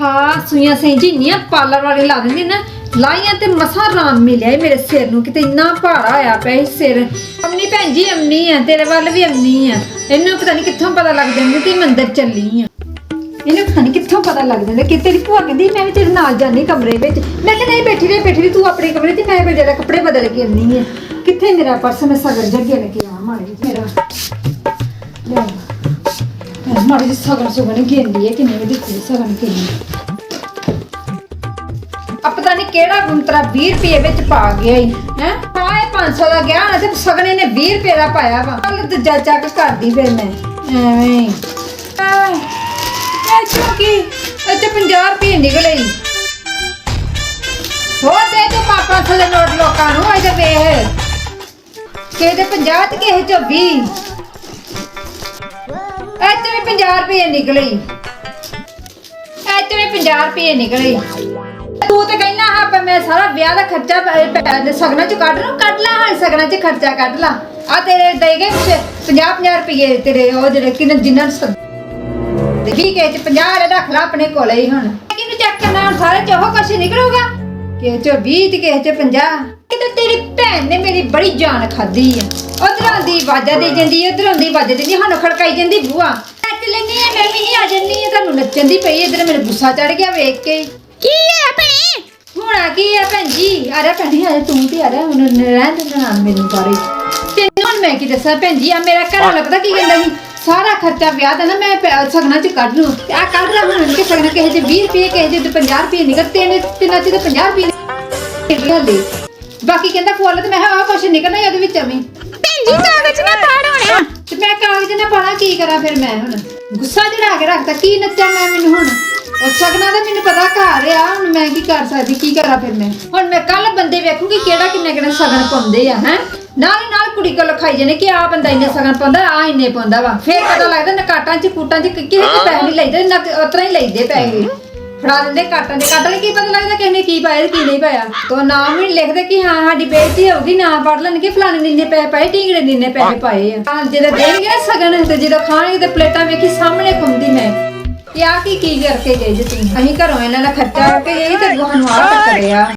ਹਾਂ। ਸੁਈਆਂ ਸਹੀ ਜਿੰਨੀਆਂ ਪਾਰਲਰ ਵਾਲੇ ਲਾ ਦਿੰਦੇ ਨਾ, ਲਾਈਆਂ ਤੇ ਮਸਾ ਆਰਾਮ ਮਿਲਿਆ ਈ ਮੇਰੇ ਸਿਰ ਨੂੰ, ਕਿਤੇ ਇੰਨਾ ਭਾਰਾ ਹੋਇਆ ਪਿਆ ਸੀ ਸਿਰ। ਅੰਨੀ ਭੈਣ ਜੀ ਅੰਨੀ ਆ, ਤੇਰੇ ਵੱਲ ਵੀ ਅੰਨੀ ਆ। ਇਹਨੂੰ ਪਤਾ ਨਹੀਂ ਕਿੱਥੋਂ ਪਤਾ ਲੱਗ ਜਾਂਦਾ ਤੇ ਮੰਦਰ ਚੱਲੀ ਆ। ਇਹਨੂੰ ਪਤਾ ਕਿੱਥੋਂ ਪਤਾ ਲੱਗ ਜਾਂਦਾ? ਕਿ ਤੇਰੀ ਭੂਆ ਕਹਿੰਦੀ, ਮੈਂ ਵੀ ਤੇਰੇ ਨਾਲ ਜਾਣੀ ਕਮਰੇ ਵਿੱਚ। ਮੈਂ ਕਿਹਾ, ਨਹੀਂ ਬੈਠੀ ਰਹਿ ਬੈਠੀ ਰਹਿ, ਤੂੰ ਆਪਣੇ ਕਮਰੇ ਤੇ, ਮੈਂ ਕੋਈ ਜਰਾ ਕੱਪੜੇ ਬਦਲ ਕੇ ਆਉਂਦੀ ਆ ਕਿੱਥੇ ਮੇਰਾ ਪਰਸ? ਮੈਂ ਸਗਰ ਜੱਗੇ ਲੈ ਕੇ ਮਾਰੇ ਮੇਰਾ ਲੈ ਆ। ਮਾਰੇ ਜੀ ਸਗਨ ਸੁਗਨ ਗੇਂਦੀ ਹੈ, ਕਿੰਨੇ ਵਜੇ ਦਿੱਤੀ ਸਗਨ ਕਿੰਨੀ ਆ ਪਤਾ ਨਹੀਂ ਕਿਹੜਾ ਗੁੰਤਰਾ 20 ਰੁਪਏ ਵਿੱਚ ਪਾ ਗਿਆ ਹੀ ਹੈ? ਹਾਂ ਇਹ 500 ਦਾ ਗਿਆ ਨਾ ਤੇ ਸਗਨੇ ਨੇ 20 ਰੁਪਏ ਦਾ ਪਾਇਆ ਵਾ। ਕੱਲ ਦੂਜਾ ਚੱਕ ਕਰਦੀ ਫਿਰ ਮੈਂ। ਐਵੇਂ। ਹੀ। ਕੀ ਇਹ 50 ਰੁਪਏ ਨਿਕਲੇ ਹੀ ਹੋ ਦੇ ਤੇ ਪਾਪਾ ਥਲੇ ਨੋਟ ਲੋਕਾਂ ਨੂੰ ਇਹਦੇ ਵੇਖ ਕਿਸੇ ਦੇ 50 ਤੇ ਕਿਸੇ ਚੋਂ 20 ਇੱਥੇ ਵੀ 50 ਰੁਪਏ ਨਿਕਲੇ ਹੀ। ਇੱਥੇ ਵੀ 50 ਰੁਪਏ ਨਿਕਲੇ ਹੀ। ਤੂੰ ਤੇ ਕਹਿਣਾ ਹਾਂ, ਪਰ ਮੈਂ ਸਾਰਾ ਵਿਆਹ ਦਾ ਖਰਚਾ ਪ- ਸਗਨਾਂ ਚ ਕੱਢ ਲੂੰ, ਕੱਢ ਲਾ ਹਾਂ, ਸਗਨਾਂ ਚ ਖਰਚਾ ਕੱਢ ਲਾ ਆ ਤੇਰੇ ਦੇ ਗਏ 50 50 ਰੁਪਏ ਤੇਰੇ, ਉਹ ਜਿਹੜੇ ਕਿੰਨੇ ਜਿੰਨਾਂ ਨੂੰ ਸਗ- ਦੇਖੀ ਕਿ ਚ 50 ਰੱਖ ਲਾ ਆਪਣੇ ਕੋਲੇ ਹੀ ਹੁਣ। ਕਿਹਨੂੰ ਚੈੱਕ ਕਰਨਾ ਹੁਣ ਸਾਰੇ ਚ ਉਹ ਕੁਛ ਨਿਕਲੂਗਾ? ਕਿ ਚ 20 ਤੇ ਕਿਸੇ ਚ 50 ਕਿਤੇ ਤੇਰੀ ਭੈਣ ਨੇ ਮੇਰੀ ਬੜੀ ਜਾਨ ਖਾਦੀ ਆ। ਉਧਰੋਂ ਦੀ ਵਾਜਾ ਦੇ ਜਾਂਦੀ ਉਧਰੋਂ ਦੀ ਵਾਜਾ ਦੇ ਜਾਂਦੀ ਸਾਨੂੰ ਖੜਕਾਈ ਜਾਂਦੀ ਬੂਆ। ਨੱਚ ਲੈਣੀ ਆ ਮੈਂ ਵੀ ਨਹੀਂ ਆ ਜੰਨੀ ਆ ਤੁਹਾਨੂੰ ਨੱਚਣ ਦੀ ਪਈ ਇਧਰ ਮੈਨੂੰ ਗੁੱਸਾ ਚੜ ਗਿਆ ਵੇਖ ਕੇ। ਕੀ ਹੈ ਭੈਣੇ? ਹੋਣਾ ਕੀ ਆ ਭੈਣ ਜੀ। ਆ ਰਿਹਾ ਭੈਣ ਜਾ ਤੂੰ ਤੇ ਆ ਰਿਹਾ ਹੁਣ ਰਹਿਣ ਦੇ ਨਾ ਮੈਨੂੰ ਬਾਰੇ। ਤੈਨੂੰ ਹੁਣ ਮੈਂ ਕੀ ਦੱਸਾਂ ਭੈਣ ਜੀ ਆ ਮੇਰਾ ਘਰ ਵਾਲਾ ਪਤਾ ਕੀ ਕਹਿੰਦਾ ਸੀ? ਸਾਰਾ ਖਰਚਾ ਵਿਆਹ ਦਾ ਨਾ ਮੈਂ ਪ- ਸਗਨਾਂ ਚ ਕੱਢ ਲੂੰ। ਆ ਕੱਢ ਲਾ ਹੁਣ ਕਿ ਸਗਨਾਂ ਕਿਸੇ ਦੇ 20 ਰੁਪਏ ਕਿਸੇ ਦੇ 50 ਰੁਪਏ ਨਿਕਲ ਤਿੰਨ ਤਿੰਨਾਂ ਚ ਤਾਂ 50 ਰੁਪਏ ਨਿਕਲ ਲੈ ਬਾਕੀ ਕਹਿੰਦਾ ਫੁੱਲ ਤੇ ਮੈਂ ਕਿਹਾ ਕੁਛ ਨਿਕਲਣਾ ਹੀ ਉਹਦੇ ਵਿੱਚ ਭੈਣ ਜੀ ਕਾਗਜ਼ ਨਾ ਪਾੜ ਹੋਣਾ। ਤੇ ਮੈਂ ਕਾਗਜ਼ ਨਾ ਪਾਣਾ ਕੀ ਕਰਾਂ ਫਿਰ ਮੈਂ ਹੁਣ? ਗੁੱਸਾ ਚੜਾ ਕੇ ਰੱਖਤਾ ਕੀ ਨੱਚਾਂ ਮੈਂ ਮੈਨੂੰ ਹੁਣ? ਉਹ ਸਗਨਾ ਦਾ ਮੈਨੂੰ ਪਤਾ ਘਰ ਆ ਹੁਣ ਮੈਂ ਕੀ ਕਰ ਸਕਦੀ ਕੀ ਕਰਾਂ ਫਿਰ ਮੈਂ? ਹੁਣ ਮੈਂ ਕੱਲ ਬੰਦੇ ਵੇਖੂਗੀ ਕਿਹੜਾ ਕਿੰਨੇ ਕਿੰਨੇ ਸਗਨ ਪਾਉਂਦੇ ਆ ਹੈ? ਨਾਲ ਨਾਲ ਕੁੜੀ ਕੋਲ ਲਿਖਾਈ ਜਾਣੇ ਕਿ ਆ ਬੰਦਾ ਇੰਨੇ ਸਗਨ ਪਾਉਂਦਾ ਆ ਇੰਨੇ ਪਾਉਂਦਾ ਵਾ। ਫਿਰ ਪਤਾ ਲੱਗਦਾ ਨਕਾਟਾਂ ਚ ਕੂਟਾਂ ਚ ਕਿ- ਕਿਸੇ ਚ ਪੈਸੇ ਨਹੀਂ ਲਈਦੇ ਨਾ ਉਤਰਾ ਹੀ ਲਈਦੇ ਪੈਸੇ। ਫੜਾ ਦਿੰਦੇ ਕਾਟਾਂ ਦੇ ਕਾਟਾਂ ਲਈ ਕੀ ਪਤਾ ਲੱਗਦਾ ਕਿਸ ਨੇ ਕੀ ਪਾਇਆ ਤੇ ਕੀ ਨਹੀਂ ਪਾਇਆ। ਤੋ ਨਾਮ ਵੀ ਨੀ ਲਿਖਦੇ ਕਿ ਹਾਂ ਸਾਡੀ ਬੇਇੱਜ਼ਤੀ ਹੋਊਗੀ ਨਾ ਪੜ ਲੈਣਗੇ। ਫਲਾਣੇ ਨੇ ਇੰਨੇ ਪੈਸੇ ਪਾਏ ਢੀਂਗੜੇ ਨੇ ਇੰਨੇ ਪੈਸੇ ਪਾਏ ਆ। ਹਾਂ ਜਦੋਂ ਦੇਣਗੇ ਨਾ ਸਗਨ ਤੇ ਜਦੋਂ ਖਾਣਗੇ ਤੇ ਪਲੇਟਾਂ ਵੇਖੀ ਸਾਹਮਣੇ ਘੁੰਮਦੀ ਮੈਂ। ਕਿ ਆ ਕੀ ਕੀ ਕਰਕੇ ਗਏ ਜੀ ਤੁਸੀਂ? ਅਸੀਂ ਘਰੋਂ ਇਹਨਾਂ ਦਾ ਖਰਚਾ ਕਰਕੇ ਇਹ ਤੇ ਤੁਹਾਨੂੰ ਆ